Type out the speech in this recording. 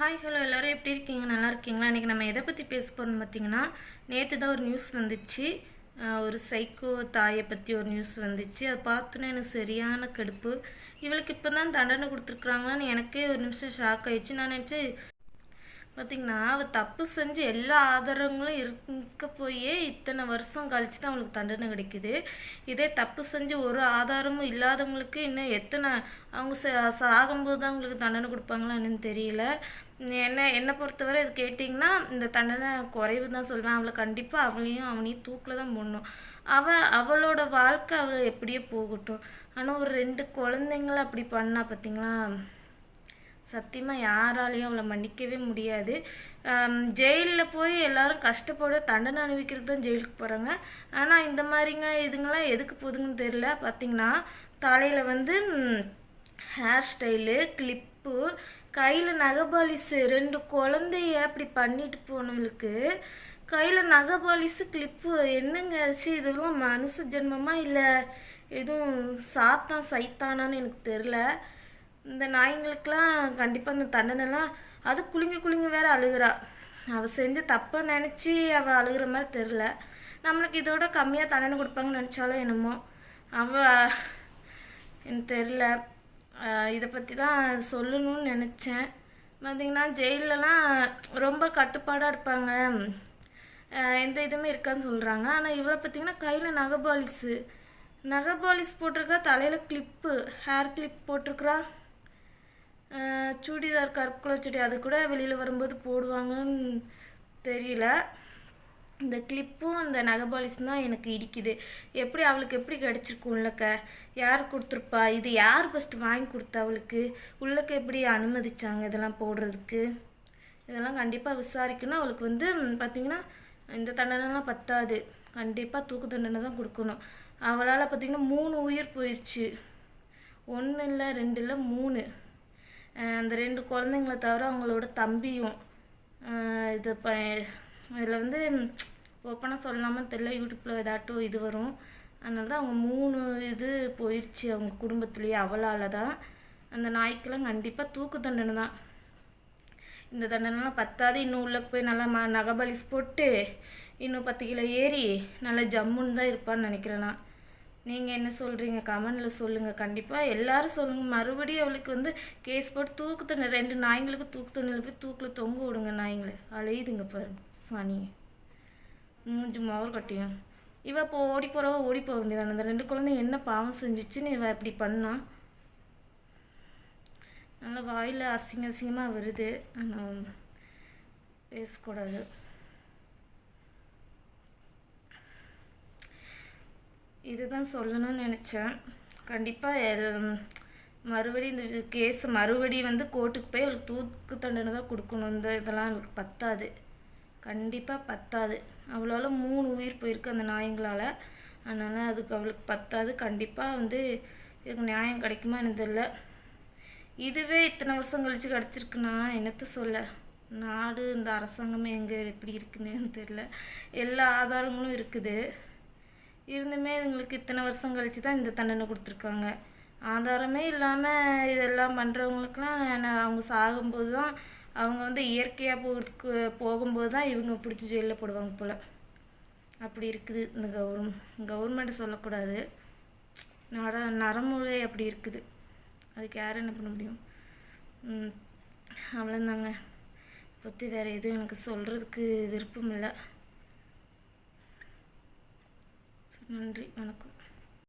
Hi hello எல்லோரும் எப்படி இருக்கீங்க? நல்லா இருக்கீங்களா? இன்றைக்கி நம்ம எதை பற்றி பேச போகிறோம்னு பார்த்தீங்கன்னா நேற்று தான் ஒரு நியூஸ் வந்துச்சு. ஒரு சைக்கோ தாயை பற்றி ஒரு நியூஸ் வந்துச்சு. அதை பார்த்தோன்னே எனக்கு சரியான கடுப்பு. இவளுக்கு இப்போ தான் தண்டனை கொடுத்துருக்குறாங்களான்னு எனக்கே ஒரு நிமிஷம் ஷாக் ஆயிடுச்சு. நான் நினச்சேன் பார்த்திங்கன்னா அவள் தப்பு செஞ்சு எல்லா ஆதாரங்களும் இருக்க போயே இத்தனை வருஷம் கழிச்சு தான் அவளுக்கு தண்டனை கிடைக்குது. இதே தப்பு செஞ்சு ஒரு ஆதாரமும் இல்லாதவங்களுக்கு இன்னும் எத்தனை அவங்க ச- சாகும்போது தான் அவங்களுக்கு தண்டனை கொடுப்பாங்களா தெரியல. என்ன என்னை பொறுத்தவரை இது கேட்டிங்கன்னா இந்த தண்டனை குறைவு தான் சொல்வேன். அவளை கண்டிப்பாக அவளையும் அவனையும் தூக்கில் தான் போடணும். அவள் அவளோட வாழ்க்கை அவள் எப்படியே போகட்டும். ஆனால் ஒரு ரெண்டு குழந்தைங்கள அப்படி பண்ணா பார்த்திங்களா சத்தியமாக யாராலையும் அவளை மன்னிக்கவே முடியாது. ஜெயிலில் போய் எல்லாரும் கஷ்டப்பட தண்டனை அனுபவிக்கிறது தான் ஜெயிலுக்கு போகிறாங்க ஆனால் இந்த மாதிரிங்க இதுங்கெல்லாம் எதுக்கு போகுதுங்கன்னு தெரில பார்த்திங்கன்னா தலையில் வந்து ஹேர் ஸ்டைலு கிளிப்பு கையில் நகபாலிசு ரெண்டு குழந்தைய அப்படி பண்ணிட்டு போனவளுக்கு கையில் நகபாலிஸு கிளிப்பு என்னங்க ஆச்சு? இதெல்லாம் மனுஷ ஜென்மமாக இல்லை? எதுவும் சாத்தான் சைத்தானான்னு எனக்கு தெரில இந்த நாய்ங்களுக்கெல்லாம் கண்டிப்பாக இந்த தண்டனைலாம் அது குலுங்கி குலுங்கி வேற அழுகுறா. அவள் செஞ்ச தப்பை நினச்சி அவள் அழுகுற மாதிரி தெரில நம்மளுக்கு இதோட கம்மியாக தண்டனை கொடுப்பாங்கன்னு நினச்சாலும் என்னமோ. அவள் எனக்கு தெரில இதை பற்றி தான் சொல்லணும்னு நினச்சேன். பார்த்தீங்கன்னா ஜெயிலெலாம் ரொம்ப கட்டுப்பாடாக இருப்பாங்க. எந்த இதுவுமே இருக்கான்னு சொல்கிறாங்க ஆனால் இவளை பார்த்தீங்கன்னா கையில் நகபாலிஸு. நகபாலிஸ் போட்டிருக்கா தலையில் கிளிப்பு ஹேர் கிளிப் போட்டிருக்கிறா. சுடிதார் கருப்பு கலர் சுடி அது கூட வெளியில் வரும்போது போடுவாங்கன்னு தெரியல. இந்த கிளிப்பும் அந்த நகபாலிஸ் தான் எனக்கு இடிக்குது. எப்படி அவளுக்கு எப்படி கிடச்சிருக்கும் உள்ளக்க? யார் கொடுத்துருப்பா? இது யார் ஃபஸ்ட்டு வாங்கி கொடுத்தா அவளுக்கு? உள்ளக்க எப்படி அனுமதிச்சாங்க இதெல்லாம் போடுறதுக்கு? இதெல்லாம் கண்டிப்பாக விசாரிக்கணும். அவளுக்கு வந்து பார்த்திங்கன்னா பார்த்தீங்கன்னா இந்த தண்டனைலாம் பத்தாது. கண்டிப்பாக தூக்கு தண்டனை தான் கொடுக்கணும். அவளால் பார்த்தீங்கன்னா மூணு உயிர் போயிடுச்சு ஒன்று இல்லை ரெண்டு இல்லை மூணு. அந்த ரெண்டு குழந்தைங்கள தவிர அவங்களோட தம்பியும் இது ப இதில் வந்து ஓப்பனாக சொல்லாமல் தெரியல யூடியூப்பில் ஏதாட்டும் இது வரும். அதனால தான் அவங்க மூணு இது போயிடுச்சு அவங்க குடும்பத்துலேயே அவளால் தான் அந்த நாய்க்கெல்லாம் கண்டிப்பாக தூக்கு தண்டனை தான். இந்த தண்டனைலாம் பத்தாவது இன்னும் உள்ளே போய் நல்லா ம நகபலிஸ் போட்டு இன்னும் பத்து கிலோ ஏறி நல்லா ஜம்முன்னு தான் இருப்பான்னு நினைக்கிறேன் நான். நீங்கள் என்ன சொல்கிறீங்க கமெண்டில் சொல்லுங்கள் கண்டிப்பாக எல்லாரும் சொல்லுங்கள் மறுபடியும் அவளுக்கு வந்து கேஸ் போட்டு தூக்கு தண்ணி ரெண்டு நாய்ங்களுக்கு தூக்கு தண்ணியில் போய் தூக்கில் தொங்க விடுங்க நாய்ங்களை. அலையுதுங்க பாருங்க சனியை மூஞ்சி மோர் கட்டியும் இவ இப்போ ஓடி போகிறவ ஓடி போக வேண்டியதானே? அந்த ரெண்டு குழந்தைங்க என்ன பாவம் செஞ்சிச்சுன்னு இவ இப்படி பண்ணா? நல்லா வாயில் அசிங்க அசிங்கமாக வருது. ஆனால் பேசக்கூடாது. இதுதான் சொல்லணும்னு நினச்சேன். கண்டிப்பாக மறுபடியும் இந்த கேஸ் மறுபடியும் வந்து கோர்ட்டுக்கு போய் அவளுக்கு தூக்கு தண்டனை தான் கொடுக்கணும். இந்த இதெல்லாம் அவளுக்கு பத்தாது. கண்டிப்பாக பத்தாது. அவளால் மூணு உயிர் போயிருக்கு அந்த நாயங்களால். அதனால் அதுக்கு அவளுக்கு பத்தாது. கண்டிப்பாக வந்து இதுக்கு நியாயம் கிடைக்குமா எனக்கு தெரியல இதுவே இத்தனை வருஷம் கழித்து கிடச்சிருக்குன்னா என்னத்த சொல்ல? நாடு இந்த அரசாங்கமே எங்கே எப்படி இருக்குன்னு தெரில எல்லா ஆதாரங்களும் இருக்குது. இருந்துமே எங்களுக்கு இத்தனை வருஷம் கழிச்சு தான் இந்த தண்டனை கொடுத்துருக்காங்க. ஆதாரமே இல்லாமல் இதெல்லாம் பண்ணுறவங்களுக்குலாம் நான் அவங்க சாகும்போது தான் அவங்க வந்து இயற்கையாக போகிறதுக்கு போகும்போது தான் இவங்க பிடிச்சி ஜெயிலில் போடுவாங்க போல். அப்படி இருக்குது இந்த கவர்மெண்ட் கவர்மெண்ட்டை சொல்லக்கூடாது. நட நரமுறை அப்படி இருக்குது. அதுக்கு யார் என்ன பண்ண முடியும்? அவ்வளோந்தாங்க அவ்வளோதாங்க பற்றி வேறு எதுவும் எனக்கு சொல்கிறதுக்கு விருப்பம் இல்லை. நன்றி வணக்கம்.